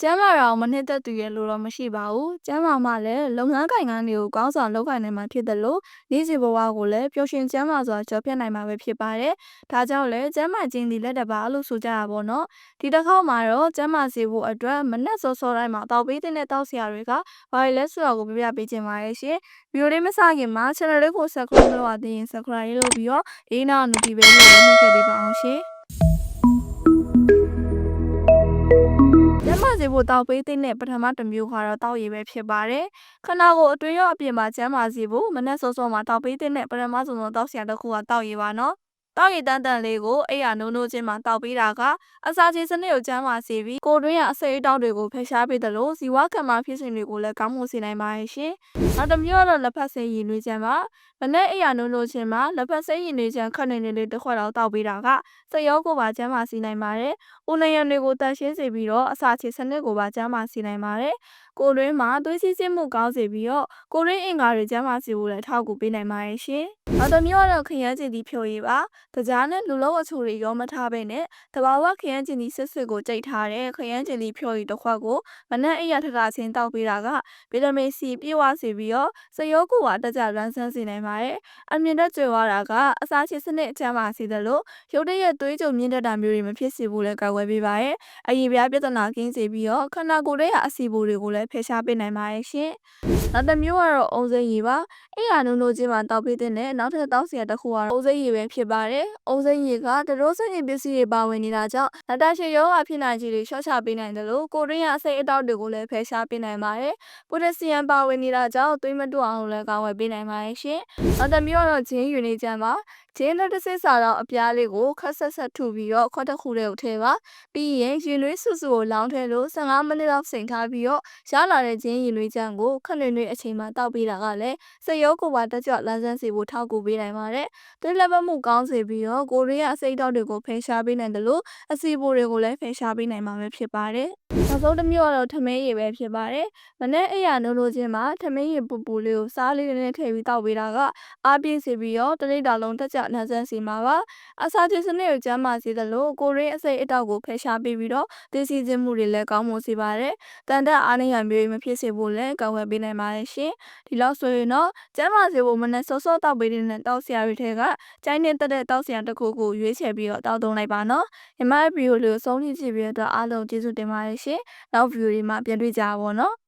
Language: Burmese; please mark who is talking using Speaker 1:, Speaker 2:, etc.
Speaker 1: ကျမ်းမာတာကိုမနှစ်သက်သူရဲ့လို့တော့မရှိပါဘူး။ကျမ်းမာမှလည်းလုပ်ငန်းကိုင်ငန်းတွေကိုကောင်းစွာလုပ်ကိုင်နိုင်မှာဖြစ်တယ်လို့နေ့စဉ်ဘဝကိုလည်းပျော်ရွှင်ကျမ်းမာစွာကြော်ဖြတ်နိုင်မှာပဲဖြစ်ပါတယ်။ဒါကြောင့်လည်းကျမ်းမာခြင်းဒီလက်တပါလို့ဆိုကြတာပေါ့နော်။ဒီတစ်ခေါက်မှာတော့ကျမ်းမာစေဖို့အတွက်မနက်စောစောတိုင်းမှာတောက်ပေးတဲ့တောက်ဆရာတွေကဘာလဲဆိုတော့ကိုပြပြပေးခြင်းပါရဲ့ရှင်။ဗီဒီယိုလေးမစခင်မှာ channel လေးကို subscribe လုပ်ရသေးရင် subscribe လုပ်ပြီးတော့အေးနောက် notification လေးနှိပ်ခဲ့ပေးပါအောင်ရှင်။ စေဖို့တောက်ပေးတဲ့ပထမတစ်မျိုးကတော့တောက်ရည်ပဲဖြစ်ပါတယ်။ခန္ဓာကိုယ်အတွင်းရောအပြင်မှာကျမ်းမာစေဖို့မနက်စောစောမှာတောက်ပေးတဲ့ပထမဆုံးသောတောက်ဆရာတစ်ခုကတောက်ရည်ပါနော်။တောက်ရည်တန်းတန်လေးကိုအိယာနိုးနိုးချင်းမှာတောက်ပေးတာကအစာချေစနစ်ကိုကျန်းမာစေပြီးကိုယ်တွင်းကအစိတ်အတောက်တွေကိုဖယ်ရှားပေးတယ်လို့ဇီဝကမ္မာဖြစ်စဉ်တွေကိုလည်းကောင်းမွန်စေနိုင်ပါရဲ့ရှင်။ နောက်တစ်မျိုးကတော့လက်ဖက်စိမ်းရည်နွေးချမ်းပါ။မနေ့အိယာနိုးနိုးချင်းမှာလက်ဖက်စိမ်းရည်နွေးချမ်းခက်နေနေလေးတစ်ခွက်တော့တောက်ပေးတာကစိတ်ရောကိုယ်ပါကျန်းမာစေနိုင်ပါတယ်။ဦးနှရံတွေကိုတန်ရှင်းစေပြီးတော့အစာချေစနစ်ကိုပါကျန်းမာစေနိုင်ပါတယ်။ကိုယ်တွင်းမှာသွေးစည်းစစ်မှုကောင်းစေပြီးတော့ကိုယ်တွင်းအင်္ဂါတွေကျန်းမာစေဖို့လည်းထောက်ကူပေးနိုင်ပါရဲ့ရှင်။နောက်တစ်မျိုးကတော့ခရမ်းကျင်သီးဖြိုရည်ပါ။တကြားနဲ့လူလုံးအချိုတွေရောမထားဘဲနဲ့တဘာဝခရမ်းကျင်သီးစစ်စစ်ကိုကြိတ်ထားတဲ့ခရမ်းကျင်သီးဖြိုရည်တစ်ခွက်ကိုမနက်အိယာထထချင်းတောက်ပေးတာကဗီတာမင်စီပြည့်ဝစေပြီးတော့စရောကိုပါတက်ကြလွမ်းဆန်းစေနိုင်ပါတယ်။အမြင့်တက်ကြွယ်ဝတာကအစာချေစနစ်အကျန်းမာစေတယ်လို့ရုပ်တရက်သွေးကြုံမြင့်တက်တာမျိုးတွေမဖြစ်စေဖို့လည်းကာကွယ်ပေးပါရဲ့။အရေးပြားပြဿနာကင်းစေပြီးတော့ခန္ဓာကိုယ်ရဲ့အဆီဘူတွေကိုလည်းဖယ်ရှားပေးနိုင်ပါရဲ့ရှင်။ နောက်တစ်မျိုးကတော့အုံစိမ်းရည်ပါ။အိယာနုံနုံချင်းမှာတောက်ပေးတဲ့နဲ့နောက်ထပ်တောက်စရာတစ်ခုကတော့အုံစိမ်းရည်ပဲဖြစ်ပါတယ်။အုံစိမ်းရည်ကတရိုးစင်ရည်ပစ္စည်းတွေပါဝင်နေတာကြောင့်လက်တာရှည်ရောဂါဖြစ်နိုင်ခြေတွေလျှော့ချပေးနိုင်တယ်လို့ကိုရင်းရအစိတ်အတောက်တွေကိုလည်းဖယ်ရှားပေးနိုင်ပါတယ်။ပိုတက်ဆီယမ်ပါဝင်နေတာကြောင့်သွေးမတွအောင်လည်းကာကွယ်ပေးနိုင်ပါရဲ့ရှင်။နောက်တစ်မျိုးကတော့ဂျင်းယူနေကြပါဂျင်းလက်တစ်စစ်စာတော့အပြားလေးကိုခက်ဆက်ဆက်ထုပြီးတော့ခွက်တစ်ခုတည်းကိုထည့်ပါပြီးရင်ရင်လွေးဆူဆူကိုလောင်းထည့်လို့15မိနစ်လောက်စိန်ထားပြီးတော့ရလာတဲ့ဂျင်းရင်လွေးချမ်းကိုခက်လွေလွေအချိန်မှာတောက်ပေးတာကလည်းစက်ရုပ်ကိုပါတက်ကြွလန်းဆန်းစေဖို့ထောက်ကူပေးနိုင်ပါတယ်သွေးလက်ပတ်မှုကောင်းစေပြီးတော့ကိုရီးယားအစိတ်တောက်တွေကိုဖယ်ရှားပေးနိုင်တယ်လို့အစီအပိုတွေကိုလည်းဖယ်ရှားပေးနိုင်မှာပဲဖြစ်ပါတယ် နောက်ဆုံးတစ်မျိုးကတော့ထမင်းရည်ပဲဖြစ်ပါတယ်မနေ့အိယာနိုးနိုးချင်းမှာထမင်းရည်ပူပူလေးကိုစားလေးနဲ့ထည့်ပြီးတောက်ပေးတာကအားပြည့်စေပြီးတော့တရိတ်တာလုံးတက်ကြနှန်းဆန်းစီမှာပါအစာချေစနစ်ကိုကျန်းမာစေတယ်လို့ကိုရင်းအစိတ်အတောက်ကိုဖယ်ရှားပေးပြီးတော့သိစီခြင်းမှုတွေလည်းကောင်းမွန်စေပါတယ်တန်တက်အားနည်းရမျိုးမဖြစ်စေဖို့လည်းကောင်းဝယ်ပေးနိုင်ပါတယ်ရှင်ဒီလောက်ဆိုရင်တော့ကျန်းမာစေဖို့မနေ့စောစောတောက်ပေးတဲ့တောက်ဆရာတွေထဲကကျိုင်းနေတက်တဲ့တောက်ဆရာတစ်ခုကိုရွေးချယ်ပြီးတော့တောက်သုံးလိုက်ပါနော်ညီမရဲ့ဗီဒီယိုလေးကိုဆုံးဖြတ်ကြည့်ပြီးတော့အားလုံးကျေးဇူးတင်ပါတယ်ရှင်နောက်ဗီဒီယိုတွေမှာပြန်တွေ့ကြပါဘောနော်